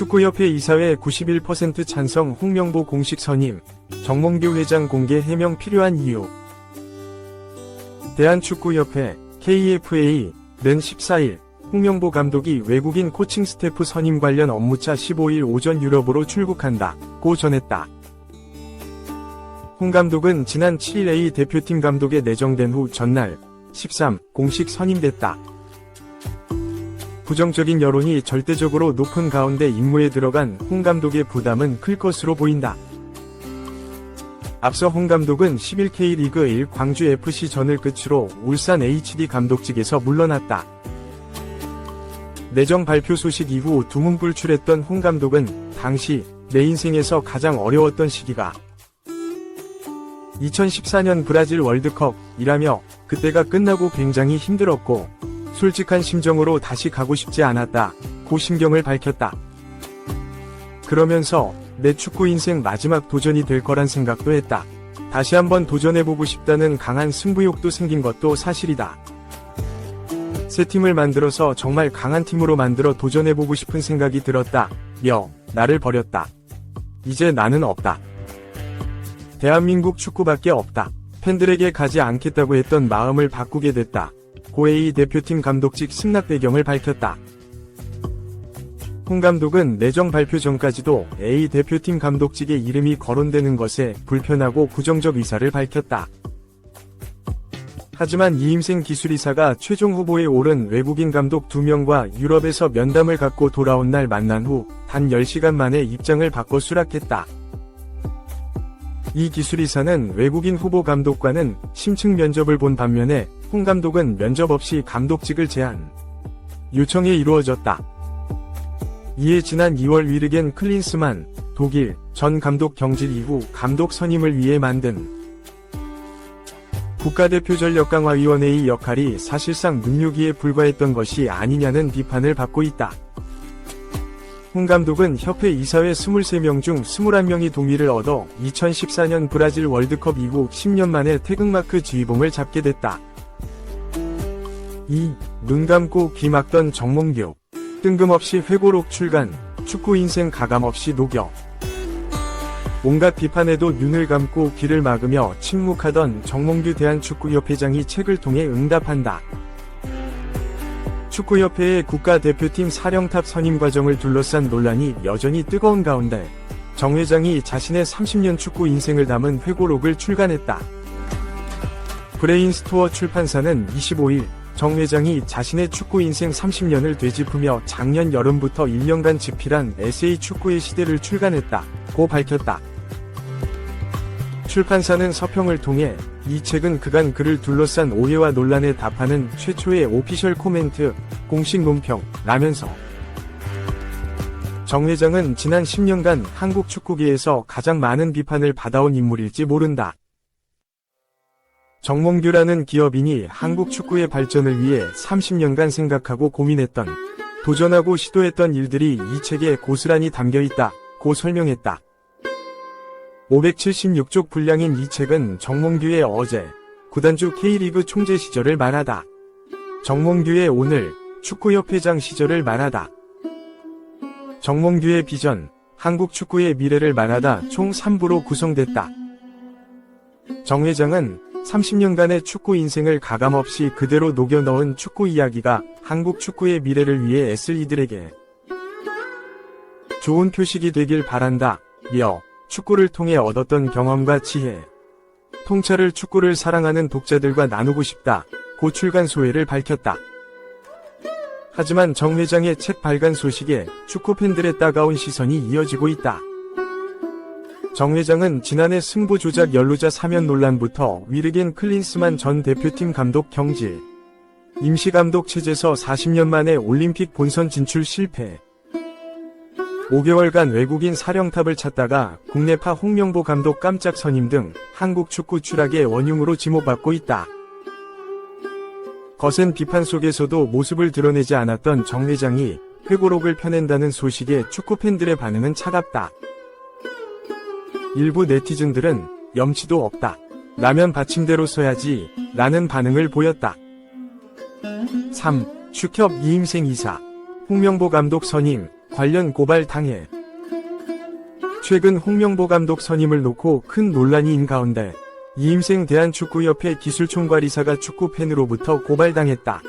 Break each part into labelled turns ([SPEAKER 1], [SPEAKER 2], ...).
[SPEAKER 1] 축구협회 이사회 91% 찬성 홍명보 공식 선임, 정몽규 회장 공개 해명 필요한 이유. 대한축구협회 KFA 는 14일 홍명보 감독이 외국인 코칭 스태프 선임 관련 업무차 15일 오전 유럽으로 출국한다. 고 전했다. 홍 감독은 지난 7일 A 대표팀 감독에 내정된 후 전날 13 공식 선임됐다. 부정적인 여론이 절대적으로 높은 가운데 임무에 들어간 홍 감독의 부담은 클 것으로 보인다. 앞서 홍 감독은 11K 리그 1 광주 FC전을 끝으로 울산 HD 감독직에서 물러났다. 내정 발표 소식 이후 두문불출했던 홍 감독은 당시 내 인생에서 가장 어려웠던 시기가 2014년 브라질 월드컵이라며 그때가 끝나고 굉장히 힘들었고 솔직한 심정으로 다시 가고 싶지 않았다. 고 심경을 밝혔다. 그러면서 내 축구 인생 마지막 도전이 될 거란 생각도 했다. 다시 한번 도전해보고 싶다는 강한 승부욕도 생긴 것도 사실이다. 새 팀을 만들어서 정말 강한 팀으로 만들어 도전해보고 싶은 생각이 들었다. 며, 나를 버렸다. 이제 나는 없다. 대한민국 축구밖에 없다. 팬들에게 가지 않겠다고 했던 마음을 바꾸게 됐다. 고에이 대표팀 감독직 승낙 배경을 밝혔다. 홍 감독은 내정 발표 전까지도 A 대표팀 감독직에 이름이 거론되는 것에 불편하고 부정적 의사를 밝혔다. 하지만 이임생 기술이사가 최종 후보에 오른 외국인 감독 2명과 유럽에서 면담을 갖고 돌아온 날 만난 후 단 10시간 만에 입장을 바꿔 수락했다. 이 기술이사는 외국인 후보 감독과는 심층 면접을 본 반면에 홍 감독은 면접 없이 감독직을 제안 요청에 이루어졌다. 이에 지난 2월 위르겐 클린스만 독일 전 감독 경질 이후 감독 선임을 위해 만든 국가대표 전력강화위원회의 역할이 사실상 능력이에 불과했던 것이 아니냐는 비판을 받고 있다. 홍 감독은 협회 이사회 23명 중 21명이 동의를 얻어 2014년 브라질 월드컵 이후 10년 만에 태극마크 지휘봉을 잡게 됐다. 2. 눈 감고 귀 막던 정몽규. 뜬금없이 회고록 출간, 축구 인생 가감없이 녹여. 온갖 비판에도 눈을 감고 귀를 막으며 침묵하던 정몽규 대한축구협회장이 책을 통해 응답한다. 축구협회의 국가대표팀 사령탑 선임 과정을 둘러싼 논란이 여전히 뜨거운 가운데 정 회장이 자신의 30년 축구 인생을 담은 회고록을 출간했다. 브레인스토어 출판사는 25일 정 회장이 자신의 축구 인생 30년을 되짚으며 작년 여름부터 1년간 집필한 에세이 축구의 시대를 출간했다. 고 밝혔다. 출판사는 서평을 통해 이 책은 그간 그를 둘러싼 오해와 논란에 답하는 최초의 오피셜 코멘트, 공식 논평, 라면서 정 회장은 지난 10년간 한국 축구계에서 가장 많은 비판을 받아온 인물일지 모른다. 정몽규라는 기업인이 한국 축구의 발전을 위해 30년간 생각하고 고민했던, 도전하고 시도했던 일들이 이 책에 고스란히 담겨 있다, 고 설명했다. 576쪽 분량인 이 책은 정몽규의 어제, 구단주 K리그 총재 시절을 말하다. 정몽규의 오늘, 축구협회장 시절을 말하다. 정몽규의 비전, 한국 축구의 미래를 말하다 총 3부로 구성됐다. 정 회장은 30년간의 축구 인생을 가감없이 그대로 녹여 넣은 축구 이야기가 한국 축구의 미래를 위해 애쓸 이들에게 좋은 표식이 되길 바란다. 며 축구를 통해 얻었던 경험과 지혜, 통찰을 축구를 사랑하는 독자들과 나누고 싶다. 고 출간 소회를 밝혔다. 하지만 정 회장의 책 발간 소식에 축구 팬들의 따가운 시선이 이어지고 있다. 정 회장은 지난해 승부 조작 연루자 사면 논란부터 위르겐 클린스만 전 대표팀 감독 경질, 임시감독 체제에서 40년 만에 올림픽 본선 진출 실패, 5개월간 외국인 사령탑을 찾다가 국내파 홍명보 감독 깜짝 선임 등 한국 축구 추락의 원흉으로 지목받고 있다. 거센 비판 속에서도 모습을 드러내지 않았던 정 회장이 회고록을 펴낸다는 소식에 축구 팬들의 반응은 차갑다. 일부 네티즌들은 염치도 없다. 라면 받침대로 써야지 라는 반응을 보였다. 3. 축협 이임생 이사 홍명보 감독 선임 관련 고발 당해 최근 홍명보 감독 선임을 놓고 큰 논란이 인 가운데 이임생 대한축구협회 기술총괄이사가 축구 팬으로부터 고발당했다.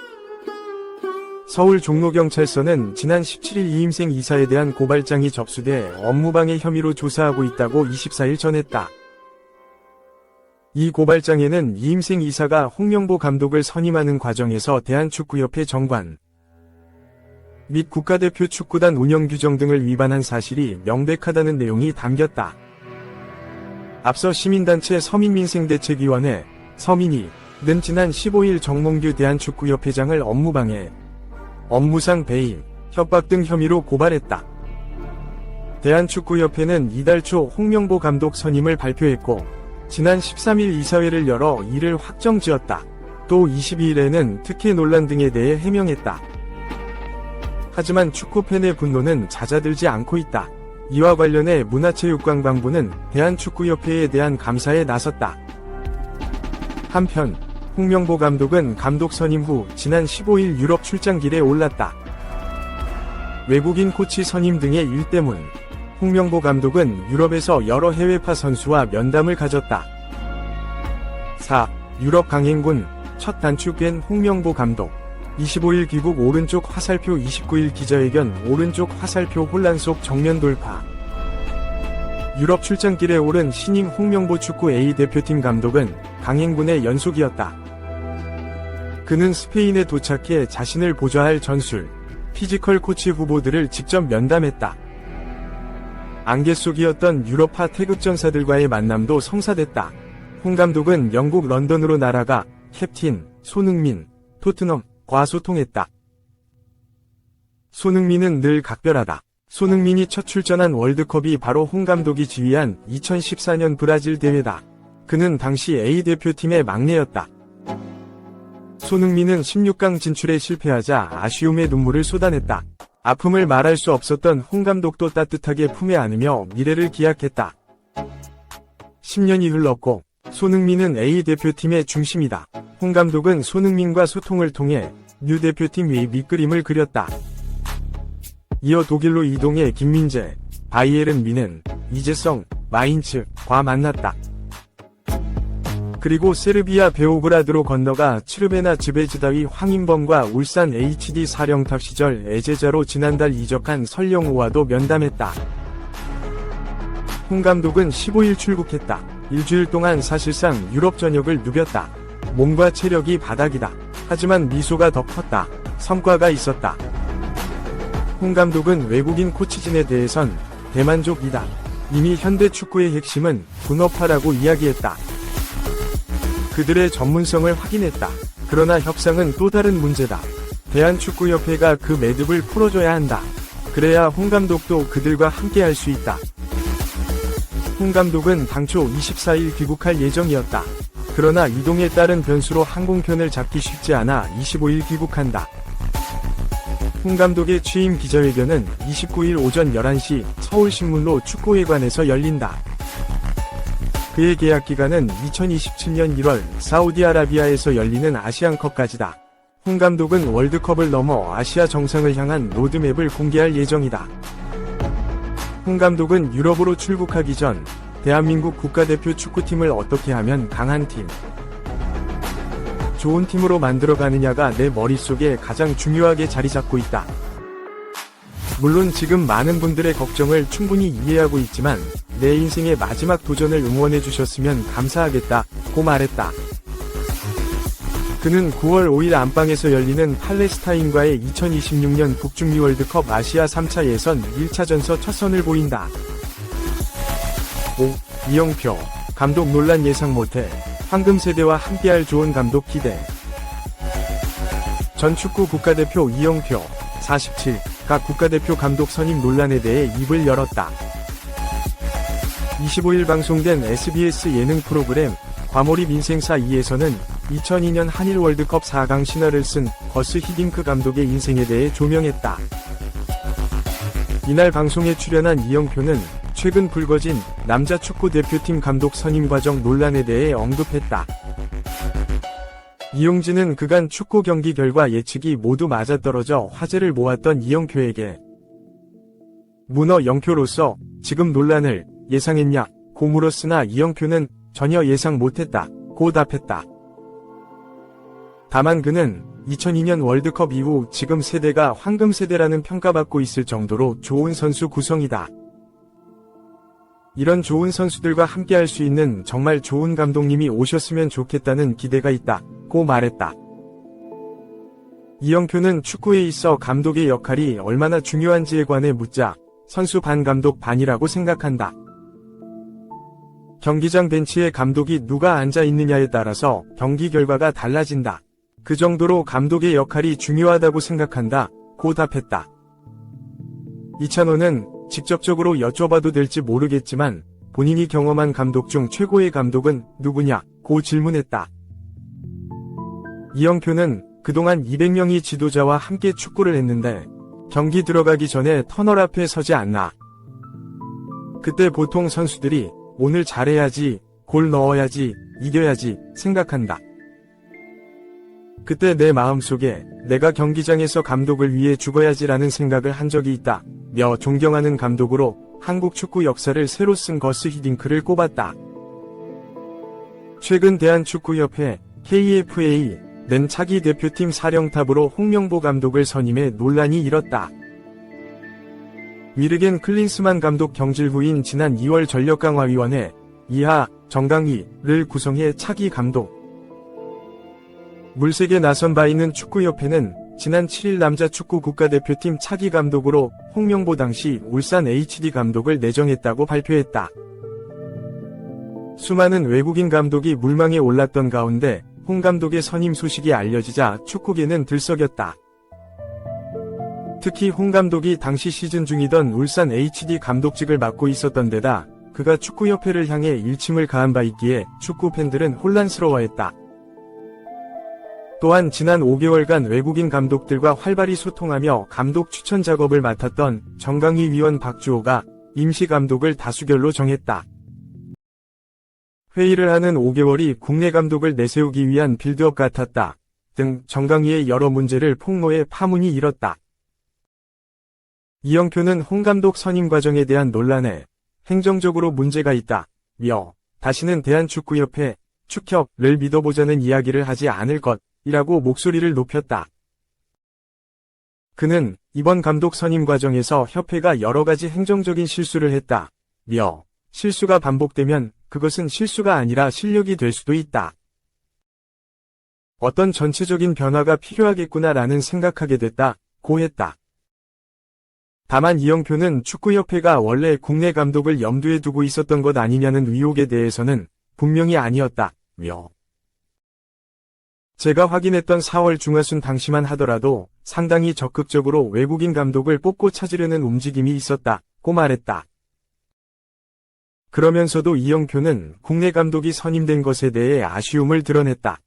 [SPEAKER 1] 서울 종로경찰서는 지난 17일 이임생 이사에 대한 고발장이 접수돼 업무방해 혐의로 조사하고 있다고 24일 전했다. 이 고발장에는 이임생 이사가 홍명보 감독을 선임하는 과정에서 대한축구협회 정관 및 국가대표 축구단 운영 규정 등을 위반한 사실이 명백하다는 내용이 담겼다. 앞서 시민단체 서민민생대책위원회 서민이는 지난 15일 정몽규 대한축구협회장을 업무방해, 업무상 배임, 협박 등 혐의로 고발했다. 대한축구협회는 이달 초 홍명보 감독 선임을 발표했고 지난 13일 이사회를 열어 이를 확정 지었다. 또 22일에는 특혜 논란 등에 대해 해명했다. 하지만 축구팬의 분노는 잦아들지 않고 있다. 이와 관련해 문화체육관광부는 대한축구협회에 대한 감사에 나섰다. 한편 홍명보 감독은 감독 선임 후 지난 15일 유럽 출장 길에 올랐다. 외국인 코치 선임 등의 일 때문 홍명보 감독은 유럽에서 여러 해외파 선수와 면담을 가졌다. 4. 유럽 강행군 첫 단축된 홍명보 감독 25일 귀국 오른쪽 화살표 29일 기자회견 오른쪽 화살표 혼란 속 정면 돌파 유럽 출장길에 오른 신임 홍명보 축구 A 대표팀 감독은 강행군의 연속이었다. 그는 스페인에 도착해 자신을 보좌할 전술, 피지컬 코치 후보들을 직접 면담했다. 안개 속이었던 유럽파 태극전사들과의 만남도 성사됐다. 홍 감독은 영국 런던으로 날아가 캡틴, 손흥민, 토트넘, 과 소통했다. 손흥민은 늘 각별하다. 손흥민이 첫 출전한 월드컵이 바로 홍 감독이 지휘한 2014년 브라질 대회다. 그는 당시 A 대표팀의 막내였다. 손흥민은 16강 진출에 실패하자 아쉬움의 눈물을 쏟아냈다. 아픔을 말할 수 없었던 홍 감독도 따뜻하게 품에 안으며 미래를 기약했다. 10년이 흘렀고 손흥민은 A 대표팀의 중심이다. 홍 감독은 손흥민과 소통을 통해 뉴 대표팀 위 밑그림을 그렸다. 이어 독일로 이동해 김민재, 바이에른 미넨, 이재성, 마인츠과 만났다. 그리고 세르비아 베오그라드로 건너가 츠르베나 즈베즈다위 황인범과 울산 HD 사령탑 시절 애제자로 지난달 이적한 설영우와도 면담했다. 홍 감독은 15일 출국했다. 일주일 동안 사실상 유럽 전역을 누볐다. 몸과 체력이 바닥이다. 하지만 미소가 더 컸다. 성과가 있었다. 홍 감독은 외국인 코치진에 대해선 대만족이다. 이미 현대 축구의 핵심은 분업화라고 이야기했다. 그들의 전문성을 확인했다. 그러나 협상은 또 다른 문제다. 대한축구협회가 그 매듭을 풀어줘야 한다. 그래야 홍 감독도 그들과 함께 할 수 있다. 홍 감독은 당초 24일 귀국할 예정이었다. 그러나 이동에 따른 변수로 항공편을 잡기 쉽지 않아 25일 귀국한다. 홍 감독의 취임 기자회견은 29일 오전 11시 서울신문로 축구회관에서 열린다. 그의 계약 기간은 2027년 1월 사우디아라비아에서 열리는 아시안컵까지다. 홍 감독은 월드컵을 넘어 아시아 정상을 향한 로드맵을 공개할 예정이다. 홍 감독은 유럽으로 출국하기 전 대한민국 국가대표 축구팀을 어떻게 하면 강한 팀, 좋은 팀으로 만들어 가느냐가 내 머릿속에 가장 중요하게 자리 잡고 있다. 물론 지금 많은 분들의 걱정을 충분히 이해하고 있지만 내 인생의 마지막 도전을 응원해 주셨으면 감사하겠다 고 말했다. 그는 9월 5일 안방에서 열리는 팔레스타인과의 2026년 북중미 월드컵 아시아 3차 예선 1차전서 첫 선을 보인다. 5. 이영표 감독 논란 예상 못해 황금 세대와 함께할 좋은 감독 기대. 전 축구 국가대표 이영표 47가 국가대표 감독 선임 논란에 대해 입을 열었다. 25일 방송된 SBS 예능 프로그램 과몰입 인생사 2에서는 2002년 한일 월드컵 4강 신화를 쓴 거스 히딩크 감독의 인생에 대해 조명했다. 이날 방송에 출연한 이영표는 최근 불거진 남자 축구 대표팀 감독 선임 과정 논란에 대해 언급했다. 이용진은 그간 축구 경기 결과 예측이 모두 맞아떨어져 화제를 모았던 이영표에게 문어 영표로서 지금 논란을 예상했냐 고 물었으나 이영표는 전혀 예상 못했다 고 답했다. 다만 그는 2002년 월드컵 이후 지금 세대가 황금 세대라는 평가받고 있을 정도로 좋은 선수 구성이다. 이런 좋은 선수들과 함께 할 수 있는 정말 좋은 감독님이 오셨으면 좋겠다는 기대가 있다. 고 말했다. 이영표는 축구에 있어 감독의 역할이 얼마나 중요한지에 관해 묻자 선수 반 감독 반이라고 생각한다. 경기장 벤치에 감독이 누가 앉아 있느냐에 따라서 경기 결과가 달라진다. 그 정도로 감독의 역할이 중요하다고 생각한다. 고 답했다. 이찬호는 직접적으로 여쭤봐도 될지 모르겠지만 본인이 경험한 감독 중 최고의 감독은 누구냐? 고 질문했다. 이영표는 그동안 200명이 지도자와 함께 축구를 했는데 경기 들어가기 전에 터널 앞에 서지 않나. 그때 보통 선수들이 오늘 잘해야지, 골 넣어야지, 이겨야지 생각한다. 그때 내 마음속에 내가 경기장에서 감독을 위해 죽어야지라는 생각을 한 적이 있다. 며 존경하는 감독으로 한국 축구 역사를 새로 쓴 거스 히딩크를 꼽았다. 최근 대한축구협회 KFA 는 차기 대표팀 사령탑으로 홍명보 감독을 선임해 논란이 일었다. 위르겐 클린스만 감독 경질 후인 지난 2월 전력강화위원회 이하 정강위를 구성해 차기 감독 물색에 나선 바 있는 축구협회는 지난 7일 남자 축구 국가대표팀 차기 감독으로 홍명보 당시 울산 HD 감독을 내정했다고 발표했다. 수많은 외국인 감독이 물망에 올랐던 가운데 홍 감독의 선임 소식이 알려지자 축구계는 들썩였다. 특히 홍 감독이 당시 시즌 중이던 울산 HD 감독직을 맡고 있었던 데다 그가 축구협회를 향해 일침을 가한 바 있기에 축구 팬들은 혼란스러워했다. 또한 지난 5개월간 외국인 감독들과 활발히 소통하며 감독 추천 작업을 맡았던 정강희 위원 박주호가 임시 감독을 다수결로 정했다. 회의를 하는 5개월이 국내 감독을 내세우기 위한 빌드업 같았다. 등 정강희의 여러 문제를 폭로해 파문이 일었다. 이영표는 홍 감독 선임 과정에 대한 논란에 행정적으로 문제가 있다. 며 다시는 대한축구협회 축협을 믿어보자는 이야기를 하지 않을 것. 이라고 목소리를 높였다. 그는 이번 감독 선임 과정에서 협회가 여러 가지 행정적인 실수를 했다. 며 실수가 반복되면 그것은 실수가 아니라 실력이 될 수도 있다. 어떤 전체적인 변화가 필요하겠구나라는 생각하게 됐다. 고 했다. 다만 이영표는 축구협회가 원래 국내 감독을 염두에 두고 있었던 것 아니냐는 의혹에 대해서는 분명히 아니었다. 며 제가 확인했던 4월 중하순 당시만 하더라도 상당히 적극적으로 외국인 감독을 뽑고 찾으려는 움직임이 있었다. 고 말했다. 그러면서도 이영표는 국내 감독이 선임된 것에 대해 아쉬움을 드러냈다.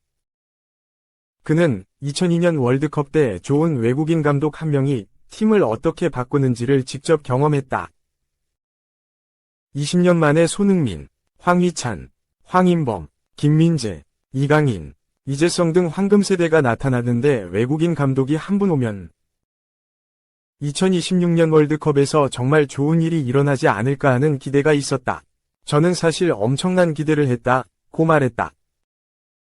[SPEAKER 1] 그는 2002년 월드컵 때 좋은 외국인 감독 한 명이 팀을 어떻게 바꾸는지를 직접 경험했다. 20년 만에 손흥민, 황희찬, 황인범, 김민재, 이강인, 이재성 등 황금세대가 나타나는데 외국인 감독이 한 분 오면 2026년 월드컵에서 정말 좋은 일이 일어나지 않을까 하는 기대가 있었다. 저는 사실 엄청난 기대를 했다. 고 말했다.